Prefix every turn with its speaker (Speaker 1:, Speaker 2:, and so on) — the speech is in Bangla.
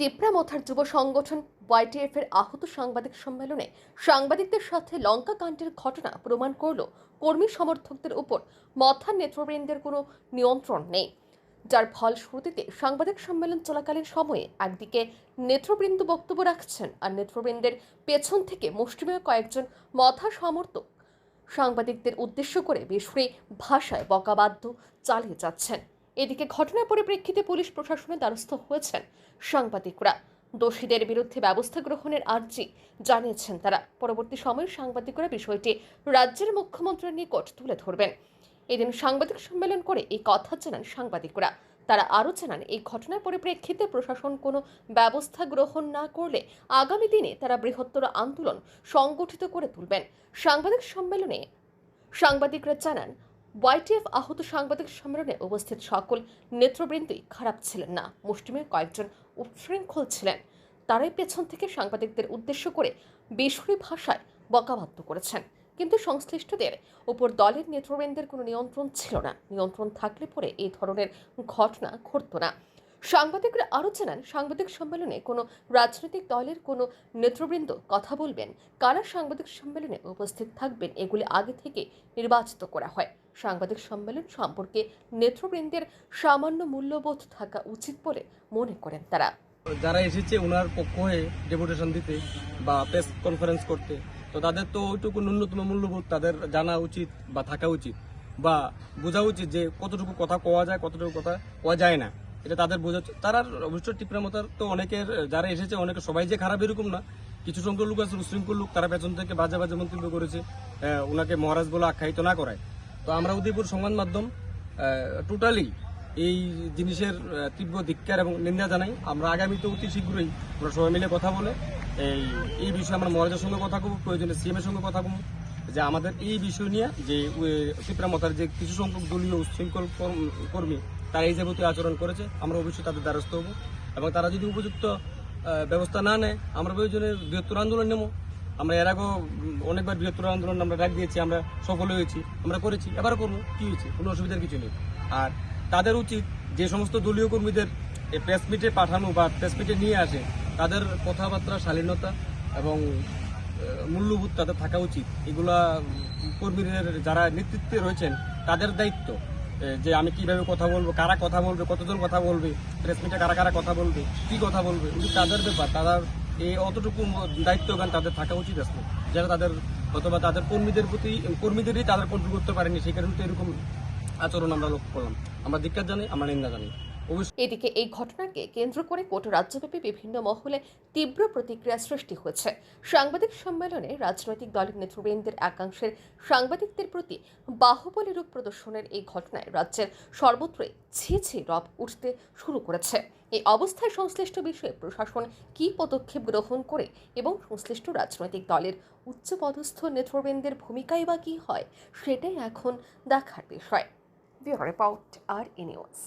Speaker 1: তিপ্রামথার যুব সংগঠন ওয়াইটিএফ এর আহত সাংবাদিক সম্মেলনে সাংবাদিকদের সাথে লঙ্কা কাণ্ডের ঘটনা প্রমাণ করল কর্মী সমর্থকদের উপর মথার নেতৃবৃন্দের কোনো নিয়ন্ত্রণ নেই। যার ফলশ্রুতিতে সাংবাদিক সম্মেলন চলাকালীন সময়ে একদিকে নেতৃবৃন্দ বক্তব্য রাখছেন আর নেতৃবৃন্দের পেছন থেকে মুষ্টিমেয় কয়েকজন মথা সমর্থক। সাংবাদিকদের উদ্দেশ্য করে বেসুরে ভাষায় বকাবাদ্য চালিয়ে যাচ্ছেন। এদিকে ঘটনার পরিপ্রেক্ষিতে পুলিশ প্রশাসনের দ্বারস্থ হয়েছেন সাংবাদিকরা। দোষীদের বিরুদ্ধে ব্যবস্থা গ্রহণের আর্জি জানিয়েছেন তারা। পরবর্তী সময়ে সাংবাদিকরা বিষয়টি রাজ্যের মুখ্যমন্ত্রীর নিকট তুলে ধরবেন। এদিন সাংবাদিক সম্মেলন করে এই কথা জানান সাংবাদিকরা। তারা আরও জানান, এই ঘটনার পরিপ্রেক্ষিতে প্রশাসন কোনো ব্যবস্থা গ্রহণ না করলে আগামী দিনে তারা বৃহত্তর আন্দোলন সংগঠিত করে তুলবেন। সাংবাদিক সম্মেলনে সাংবাদিকরা জানান ওয়াইটিএফ আহত সাংবাদিক সম্মেলনে উপস্থিত সকল নেতৃবৃন্দই খারাপ ছিলেন না। মুষ্টিমেয় কয়েকজন উচ্ছৃঙ্খল ছিলেন। তারাই পেছন থেকে সাংবাদিকদের উদ্দেশ্য করে বেসরি ভাষায় বকাবাদ্য করেছেন। কিন্তু সংশ্লিষ্টদের উপর দলের নেতৃবৃন্দের কোনো নিয়ন্ত্রণ ছিল না। নিয়ন্ত্রণ থাকলে পরে এই ধরনের ঘটনা ঘটত না। সাংবাদিকরা আরও জানান, সাংবাদিক সম্মেলনে কোনো রাজনৈতিক দলের কোনো নেতৃবৃন্দ কথা বলবেন। কারা সাংবাদিক সম্মেলনে উপস্থিত থাকবেন এগুলি আগে থেকে নির্বাচিত করা হয়। সাংবাদিক সম্মেলন সম্পর্কে নেতৃবৃন্দের সামান্য মূল্যবোধ থাকা উচিত বলে মনে করেন তারা।
Speaker 2: যারা এসেছে ওনার পক্ষ হয়ে ডেপুটেশন দিতে বা প্রেস কনফারেন্স করতে, তো তাদের তো ওইটুকু ন্যূনতম মূল্যবোধ তাদের জানা উচিত বা থাকা উচিত বা বোঝা উচিত যে কতটুকু কথা কোয়া যায়, কতটুকু কথা কোয়া যায় না। এটা তাদের বোঝা। তারা অবশ্য টিপ্রামতার তো অনেকের, যারা এসেছে, অনেকে সবাই যে খারাপ এরকম না, কিছু সংখ্যক লোক আছে উশৃঙ্খল লোক, তারা পেছন থেকে বাজে বাজে মন্তব্য করেছে ওনাকে মহারাজ বলে আখ্যায়িত না করায় তো আমরা উদয়পুর সংবাদ মাধ্যম টোটালি এই জিনিসের তীব্র ধিক্কার এবং নিন্দা জানাই আমরা আগামীতে অতি শীঘ্রই আমরা সবাই মিলে কথা বলে এই এই বিষয়ে আমরা মহারাজের সঙ্গে কথা কব প্রয়োজনে সিএম এর সঙ্গে কথা বলব, যে আমাদের এই বিষয় নিয়ে যে ত্রিপুরামতার যে কিছু সংখ্যক দলীয় উশৃঙ্খল কর্মী তারা এই যাবতীয় আচরণ করেছে, আমরা অবশ্যই তাদের দ্বারস্থ হব। এবং তারা যদি উপযুক্ত ব্যবস্থা না নেয়, আমরা প্রয়োজনে বৃহত্তর আন্দোলন নেব। আমরা এর আগেও অনেকবার বৃহত্তর আন্দোলন আমরা ডাক দিয়েছি, আমরা সফল হয়েছি, আমরা করেছি, এবার করব, কী হয়েছে? কোনো অসুবিধার কিছু নেই। আর তাদের উচিত যে সমস্ত দলীয় কর্মীদের প্রেস মিটে পাঠানো বা প্রেস মিটে নিয়ে আসে, তাদের কথাবার্তা, শালীনতা এবং মূল্যবোধ তাদের থাকা উচিত। এগুলা কর্মীদের যারা নেতৃত্বে রয়েছেন, তাদের দায়িত্ব। যে আমি কীভাবে কথা বলব, কারা কথা বলবে, কতজন কথা বলবে প্রেস মিটে কারা কারা কথা বলবে, কি কথা বলবে তাদের ব্যাপার। তারা এই অতটুকু দায়িত্বজ্ঞান তাদের থাকা উচিত আসলে যারা তাদের অথবা তাদের কর্মীদের প্রতি, কর্মীদেরই তাদের কন্ট্রোল করতে পারেনি, সেই কারণে তো এরকম আচরণ আমরা লক্ষ্য করলাম। আমরা ধিক্কার জানি আমরা নিন্দা জানি
Speaker 1: এদিকে এই ঘটনাকে কেন্দ্র করে গোটা রাজ্যব্যাপী বিভিন্ন মহলে তীব্র প্রতিক্রিয়া সৃষ্টি হয়েছে। সাংবাদিক সম্মেলনে রাজনৈতিক দলের নেতৃবৃন্দের একাংশের সাংবাদিকদের প্রতি বাহুবলী রূপ প্রদর্শনের এই ঘটনায় রাজ্যের সর্বত্রই ছি ছি রব উঠতে শুরু করেছে। এই অবস্থায় সংশ্লিষ্ট বিষয়ে প্রশাসন কী পদক্ষেপ গ্রহণ করে এবং সংশ্লিষ্ট রাজনৈতিক দলের উচ্চপদস্থ নেতৃবৃন্দের ভূমিকাই বা কী হয়, সেটাই এখন দেখার বিষয়। ব্যুরো রিপোর্ট আর ইনিউজ